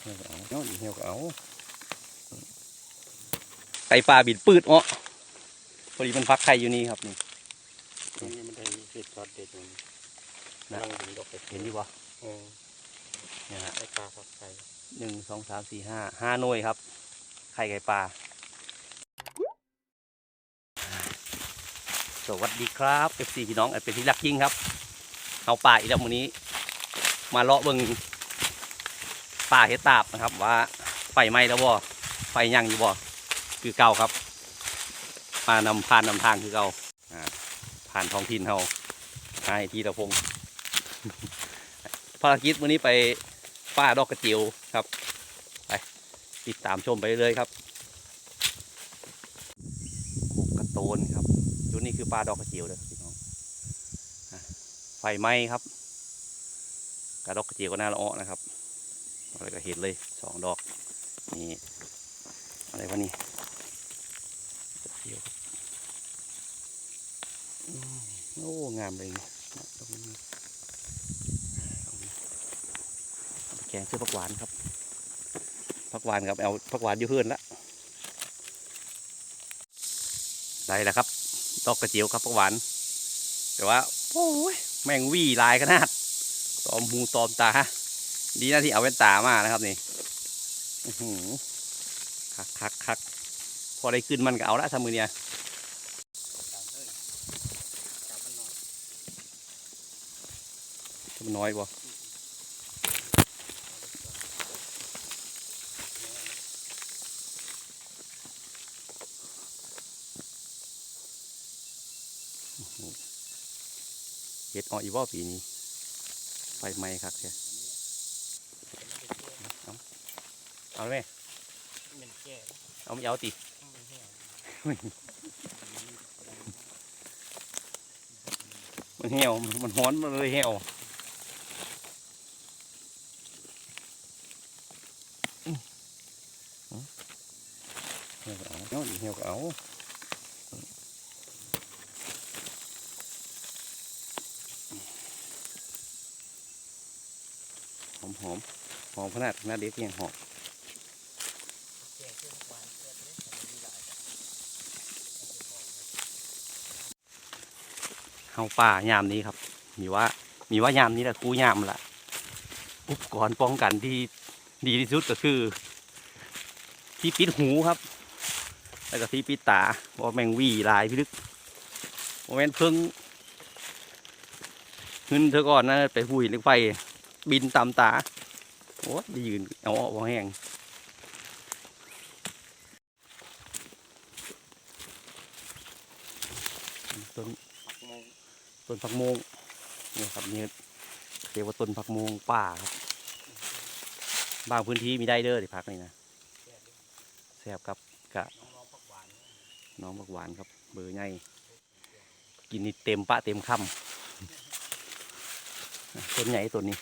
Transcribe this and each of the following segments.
เหี่ยวก็เอาเนาะเหี่ยวก็เอาไก่ปลาบิดปืดเนาะพอดีมันฟักไข่อยู่นี่ครับนี่ตรงนี้มันได้เห็ดทอดเด็ดมันนะกำลังเห็นดอกเห็ดเห็นดีบ่เออเนี่ยฮะไอ้ปลาฝักไข่หนึ่งสองสามสี่ห้าห้าหน่วยครับ ไข่ไก่ปลาสวัสดีครับเอฟซีพี่น้องอันเป็นที่รักยิ่งครับ เอาป่าอีกแล้ววันนี้ มาเลาะเบิง ป่าเฮดตาบนะครับ ว่าไฟไหม้แล้วบ่ไฟยังอยู่บ่คือเก่าครับมานำผ่านนำทางคือเก่าผ่านท้องถิ่นเฮาให้ทีละพงภารกิจวันนี้ไปป้าดอกกระเจียวครับไปติดตามชมไปเลยครับโคกกระโตนครับจุดนี้คือปลาดอกกระเจียวเลยพี่น้องไฟไหม้ครับกระดอกกระเจียวก็น่าละอ้อนะครับ อะไรก็เห็นเลยสองดอกนี่อะไรวะนี่กระเจียวครับอืมโอ้งามเลยนี่ดอกนี้แกงเสื้อผักหวานครับผักหวานครับเอาผักหวานอยู่เพื่อนละได้แล้วครับดอกกระเจียวครับผักหวาน แต่ว่าโอ้ยแมงวี่ลายขนาดตอมหูตอมตา ดีนะที่เอาแว่นตามานะครับนี่คักคักคักพอได้ขึ้นมันก็เอาละทำมือเนี่ยมันน้อยบ่เห็ดอ่อยบ่ปีนี้ไฟไหม้ครับแค่ เอาไหมมันแก่เอาไม่เอาติมันเหี่ยวมันฮ้อนมันเลยเหี่ยวเหี่ยวเอาเหี่ยวเอาหอมหอมหอมขนาดขนาดเล็กยังหอม แก่ขึ้นทุกวันเกิดเลยแต่มันมีหลายแบบ เฮาป่ายามนี้ครับ มีว่ามีว่ายามนี้แหละกูยามละอุปกรณ์ป้องกันที่ดีที่สุดก็คือ ที่ปิดหูครับ แล้วก็ที่ปิดตาเพราะว่าแมงวีลายพิลึกโมเมนเพิ่งขึ้นเธอก่อนนะไปหุยเล็กไฟบินตามตาโอ้ดียืนเอาออกมาแห้งต้น มอง ต้นผักโมงนี่ครับนี่เรียกว่าต้นผักโมงป่าครับบางพื้นที่มีได้เด้อที่พักนี่นะแก่เลยแซ่บครับกะน้องผักหวานน้องผักหวานครับ เบอร์ใหญ่กินนี่เต็มปะเต็มคำต้นใหญ่ต้นนี้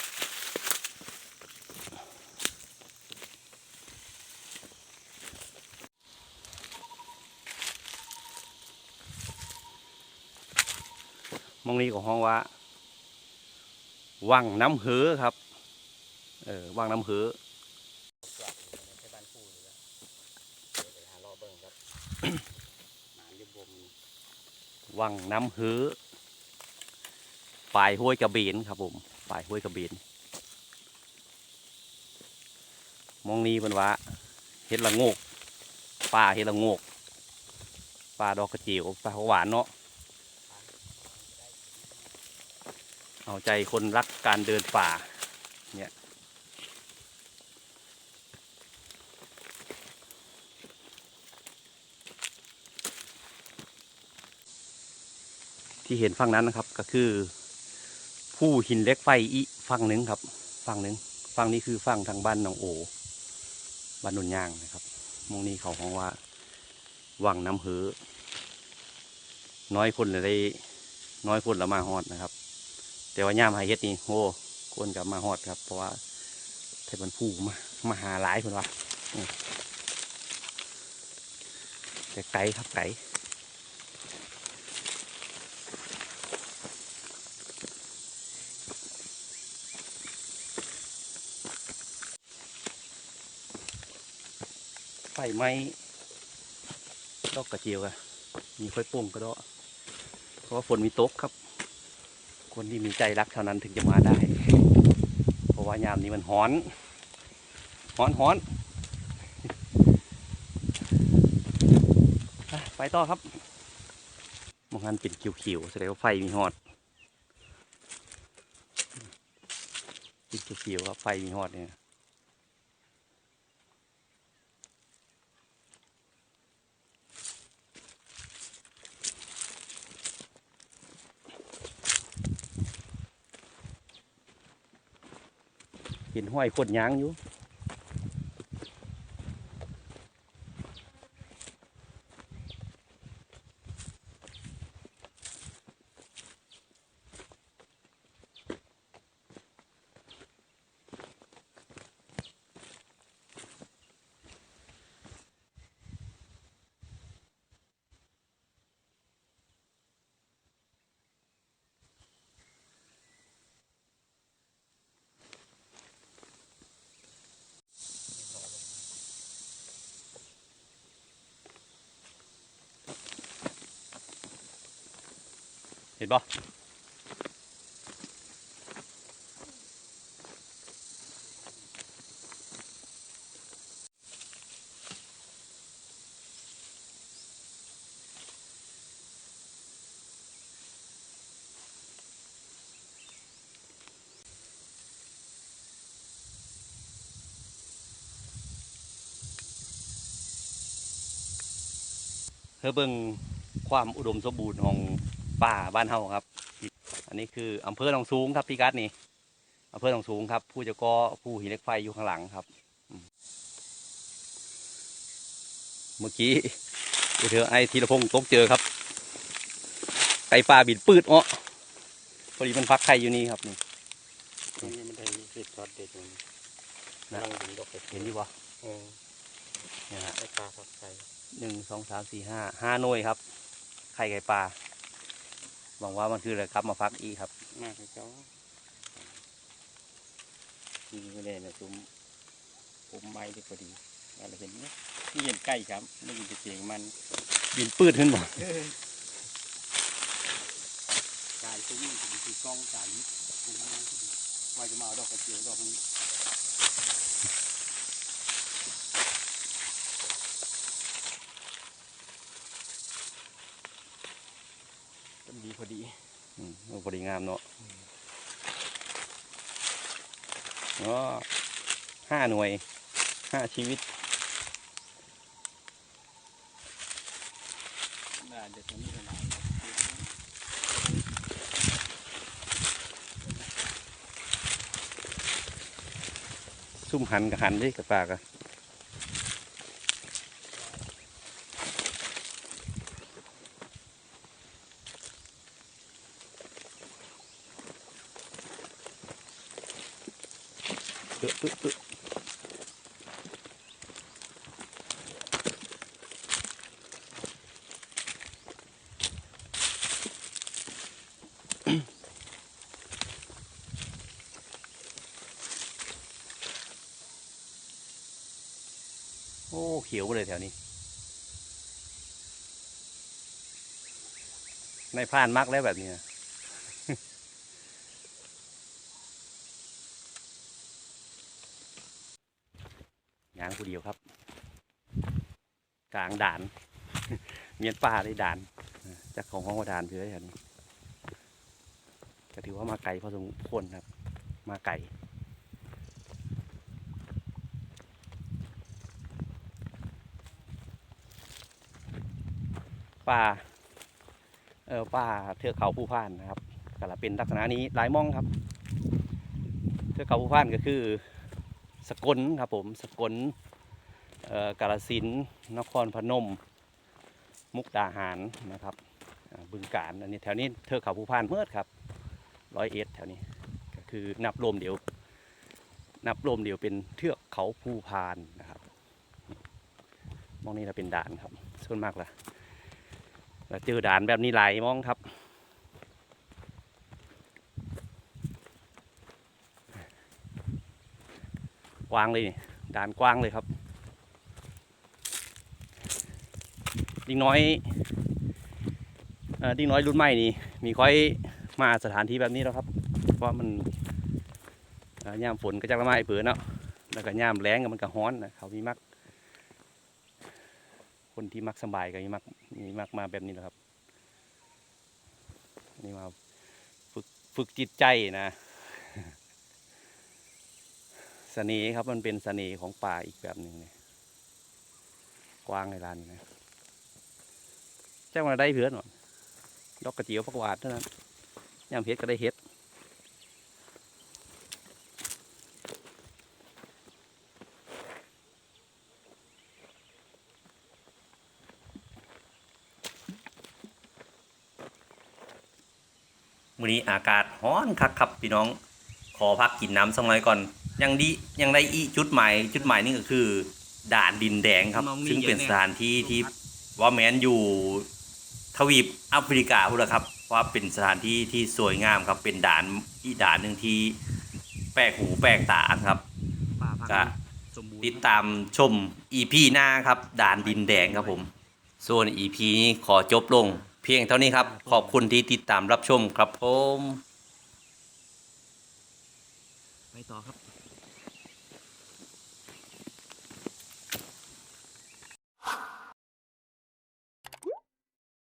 มองนี้ของห้องว่าวังน้ำเหือครับ เออวังน้ำเหือกลับในบ้านคู่เลยแล้วเดี๋ยวไปหารอเบิ่งครับหนานอยุบมวังน้ำเหือปลายห้วยกระเบนครับผมปลายห้วยกระเบนมองนี้เป็นว่าเห็ดละโงกปลาเห็ดละโงกปลาดอกกระเจียวปลาหวานเนาะ เอาใจคนรักการเดินป่า เนี่ย ที่เห็นฝั่งนั้นนะครับก็คือ ผู้หินเล็กไฟอีฝั่งหนึ่งครับฝั่งหนึ่งฝั่งนี้คือฝั่งทางบ้านหนองโอบ้านนุนย่างนะครับมองนี้เขาของว่าวังน้ำเหอน้อยคนเลยได้น้อยคนละมาฮอดนะครับ แต่ว่าย่ามหาเฮ็ดนี่โอ้คนกับมาฮอดครับ เพราะว่าไทยบันผู้มามาหาหลายคนว่าอืมแต่ไกลครับไกลไฟไหม้ดอกกระเจียวอะมีค่อยป่งก็ได้เพราะว่าฝนมีตกครับ คนที่มีใจรักเท่านั้นถึงจะมาได้ เพราะว่ายามนี้มันฮ้อนฮ้อนฮ้อน ไปต่อครับมองหันเป็นเขียวๆแสดงว่าไฟมีหอดเป็นเขียวๆครับไฟมีหอดเนี่ย เห็นห้อยคนยางอยู่ นปะเพื่อเบิ่งความอุดมสมบูรณ์ของ ป่าบ้านเฮาครับ อันนี้คืออำเภอหนองสูงครับพี่กัดนี่อำเภอหนองสูงครับ ผู้จะก่อผู้หินเหล็กไฟอยู่ข้างหลังครับอืมเมื่อกี้เธอไอ้ธีรพงศ์ตกเจอครับ ไก่ป่าบินปืดอ้อพอดีมันพักไข่อยู่นี่ครับนี่ตรงนี้มันได้เห็ดช็อตเด็ดมันนะนั่งดูดอกกระเจีเห็ยนวดีปะเออเนี่ยฮะไอ้ปลาฝักไก่หนึ่งสองสามสี่ห้าห้าหน่วยครับ ไข่ไก่ปลา หวังว่ามันคืออะไรครับมาพักอีกครับมากเลยเจ้าดีก็เลยนะซุ้มผมไม้ที่พอดีอะไรเห็นไหมนี่เห็นไก่ครับไม่ยินแต่เสียงมันบินปืดขึ้นบ่กายซุ้มมันจะมีคือกล้องกายยิบซุ้มมันพอดีว่าจะมาเอาดอกกระเจียวดอกนี้ก็ ดีพอดีอืมพอดีงามเนาะอ๋อห้าหน่วยห้าชีวิตน่าจะตรงนี้ขนาดซุ่มหันกับหันดิกับปากอะ เอ๊ะปึ๊ะปึ๊ะโอ้เขียวเลยแถวนี้ ในพรานมักแล้วแบบนี้นะ ยาง ผู้เดียวครับ กลางด่าน เมียนป่าได้ด่านจากของห้องว่าด่านเพื่อแถวนี้ก็ถือว่ามาไกลพอสมควรครับ มาไกลป่าเออป่าเทือกเขาภูพานนะครับก็ละเป็นลักษณะนี้หลายหมองครับ เทือกเขาภูพานก็คือ สกลครับผม สกล กาฬสินนครพนม มุกดาหารนะครับบึงการอันนี้แถวนี้เทือกเขาภูพานเมื่อครับร้อยเอ็ดแถวนี้ก็คือนับรวมเดียว นับรวมเดียวเป็นเทือกเขาภูพานนะครับมองนี้เราเป็นด่านครับส่วนมากละเราเจอด่านแบบนี้หลายมองครับกว้างเลยนี่ด่านกว้างเลยครับ ดิ้งน้อยดิ้งน้อยรุ่นใหม่นี่มีค่อยมาสถานที่แบบนี้แล้วครับ เพราะมันเอ่อย่ามฝนก็จะละไม้เปือเนาะแล้วก็ย่ามแรงก็มันก็ฮ้อนนะเขามีมัก คนที่มักสบายก็มีมักมีมักมาแบบนี้แหละครับนี่มาฝึกฝึกจิตใจนะสเสน่ห์ครับมันเป็นสเสน่ห์ของป่าอีกแบบหนึ่งเนี่ยกว้างในร้านนะ จ้งมาได้เพื่อนหรอดอกกระเจียวพักหวาดเท่านั้นยามเฮ็ดก็ได้เฮ็ดมื้อนี้อากาศร้อนคักครับพี่น้อง ขอพักกินน้ำสักหน่อยก่อน ยังดียังได้อีจุดหมายจุดหมายนี่ก็คือ ด่านดินแดงครับมองนี่ซึ่งเป็นเยอะแน่สถานที่ที่ว่าแมนอยู่ ทวีปแอฟริกาพูดแล้วครับว่าเป็นสถานที่ที่สวยงามครับ เป็นด่านอีกด่านหนึ่งที่แปลกหูแปลกตาครับป่าพังก็สมบูรณ์ติดตามชม EP หน้าครับด่านดินแดงครับผม ส่วน EP นี้ขอจบลง เพียงเท่านี้ครับ ขอบคุณที่ติดตามรับชมครับผม ไปต่อครับ